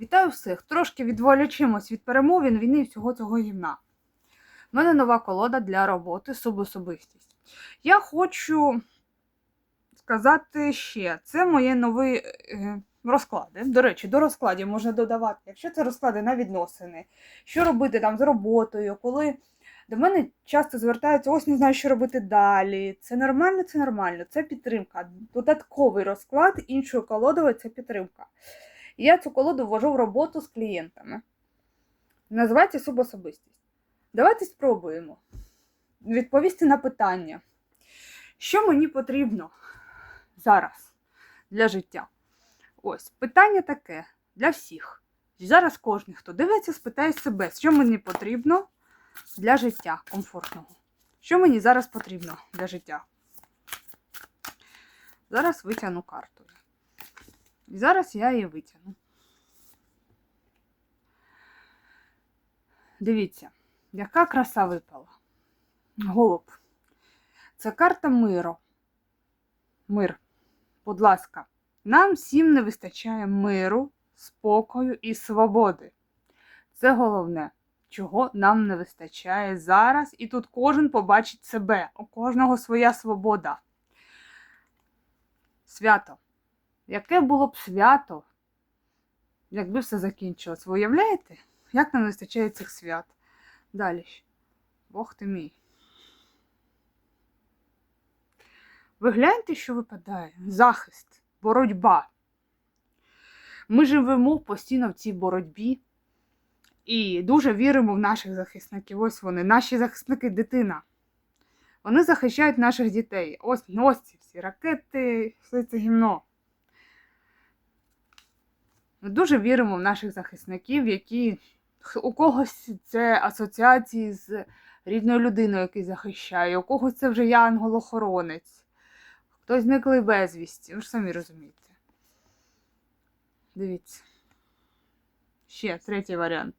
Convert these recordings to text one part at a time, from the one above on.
Вітаю всіх! Трошки відволічимось від перемовин війни і всього цього гімна. У мене нова колода для роботи субособистість. Я хочу сказати ще, це мої нові е, розклади. До речі, до розкладів можна додавати, якщо це розклади на відносини, що робити там з роботою, коли до мене часто звертаються, ось не знаю, що робити далі. Це нормально, це нормально, це підтримка. Додатковий розклад іншою колодою це підтримка. І я цю колоду ввожу в роботу з клієнтами. Називається субособистість. Давайте спробуємо відповісти на питання, що мені потрібно зараз для життя. Ось, питання таке для всіх. Зараз кожен, хто дивиться, спитає себе, що мені потрібно для життя комфортного. Що мені зараз потрібно для життя? Зараз витягну карту. І зараз я її витягну. Дивіться, яка краса випала. Голуб. Це карта миру. Мир. Будь ласка, нам всім не вистачає миру, спокою і свободи. Це головне, чого нам не вистачає зараз, і тут кожен побачить себе, у кожного своя свобода. Свято. Яке було б свято, якби все закінчилось? Ви уявляєте, як нам вистачає цих свят? Далі. Бог ти мій. Ви гляньте, що випадає? Захист, боротьба. Ми живемо постійно в цій боротьбі і дуже віримо в наших захисників. Ось вони, наші захисники, дитина. Вони захищають наших дітей. Ось ось ці всі ракети, все це гімно. Ми дуже віримо в наших захисників, які у когось це асоціації з рідною людиною, який захищає, у когось це вже я ангел-охоронець, хтось зниклий безвісті. Ви ж самі розумієте. Дивіться. Ще третій варіант.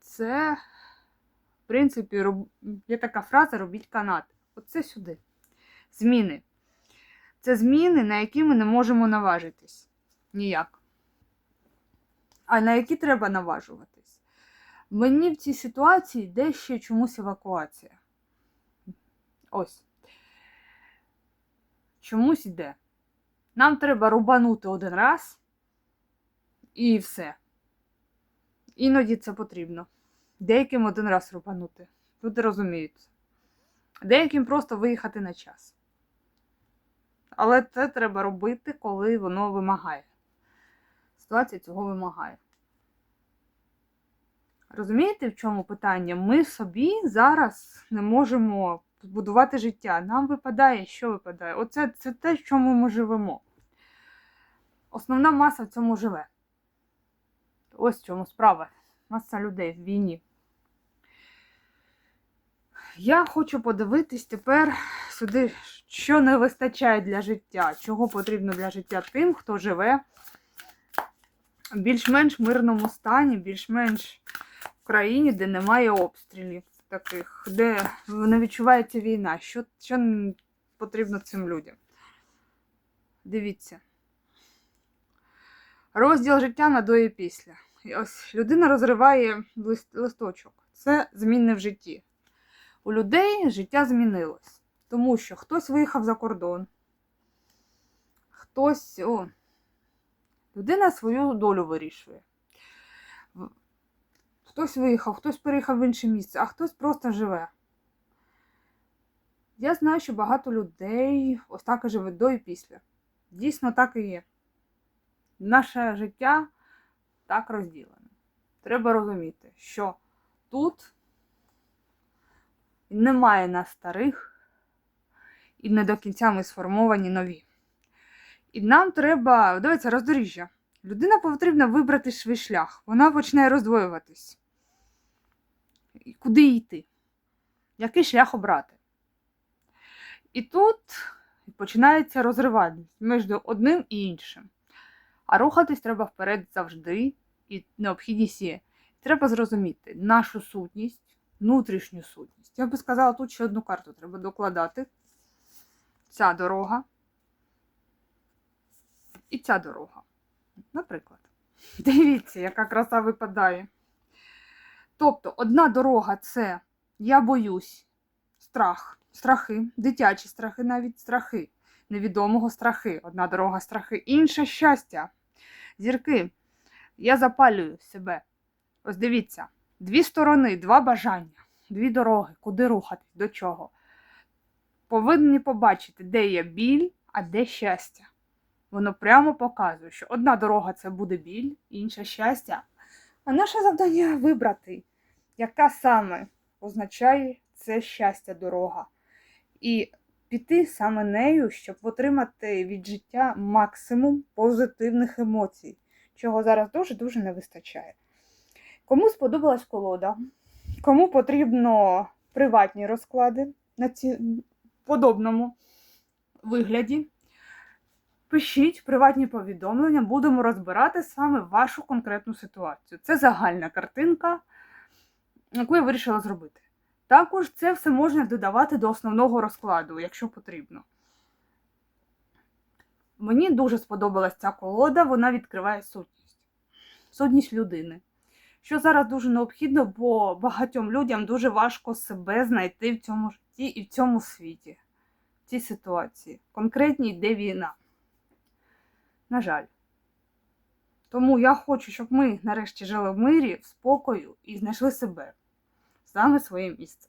Це, в принципі, роб... є така фраза робіть канат. Оце сюди. Зміни. Це зміни, на які ми не можемо наважитись. Ніяк. А на які треба наважуватись. Мені в цій ситуації йде ще чомусь евакуація. Ось. Чомусь йде. Нам треба рубанути один раз і все. Іноді це потрібно. Деяким один раз рубанути. Люди розуміють. Деяким просто виїхати на час. Але це треба робити, коли воно вимагає. Ситуація цього вимагає. Розумієте, в чому питання? Ми собі зараз не можемо збудувати життя. Нам випадає, що випадає? Оце це те, в чому ми живемо. Основна маса в цьому живе. Ось в чому справа. Маса людей в війні. Я хочу подивитись тепер сюди, що не вистачає для життя, чого потрібно для життя тим, хто живе в більш-менш мирному стані, більш-менш в країні, де немає обстрілів таких, де не відчувається війна. Що, що потрібно цим людям? Дивіться. Розділ життя на до і після. І ось людина розриває лист, листочок. Це зміни в житті. У людей життя змінилось. Тому що хтось виїхав за кордон, хтось. О, людина свою долю вирішує. Хтось виїхав, хтось переїхав в інше місце, а хтось просто живе. Я знаю, що багато людей ось так і живе до і після. Дійсно, так і є. Наше життя так розділене. Треба розуміти, що тут немає нас старих, і не до кінця ми сформовані нові. І нам треба, дивіться, роздоріжжя. Людина потрібно вибрати свій шлях. Вона почне роздвоюватись. Куди йти? Який шлях обрати? І тут починається розриватись між одним і іншим. А рухатись треба вперед завжди, і необхідність є. Треба зрозуміти нашу сутність, внутрішню сутність. Я би сказала, тут ще одну карту треба докладати. Ця дорога. і ця дорога. Наприклад. Дивіться, яка краса випадає. Тобто, одна дорога це я боюсь, страх, страхи, дитячі страхи, навіть страхи, невідомого страхи, одна дорога страхи, інша щастя. Зірки, я запалюю себе. Ось дивіться, дві сторони, два бажання, дві дороги, куди рухатись, до чого. Повинні побачити, де є біль, а де щастя. Воно прямо показує, що одна дорога це буде біль, інша щастя. А наше завдання вибрати, яка саме означає це щастя дорога. І піти саме нею, щоб отримати від життя максимум позитивних емоцій, чого зараз дуже-дуже не вистачає. Кому сподобалась колода, кому потрібно приватні розклади на ці подобному вигляді. Пишіть приватні повідомлення, будемо розбирати саме вашу конкретну ситуацію. Це загальна картинка, яку я вирішила зробити. Також це все можна додавати до основного розкладу, якщо потрібно. Мені дуже сподобалась ця колода, вона відкриває сутність. Сутність людини. Що зараз дуже необхідно, бо багатьом людям дуже важко себе знайти в цьому житті і в цьому світі, в цій ситуації. Конкретній йде війна. На жаль. Тому я хочу, щоб ми нарешті жили в мирі, в спокою і знайшли себе саме своє місце.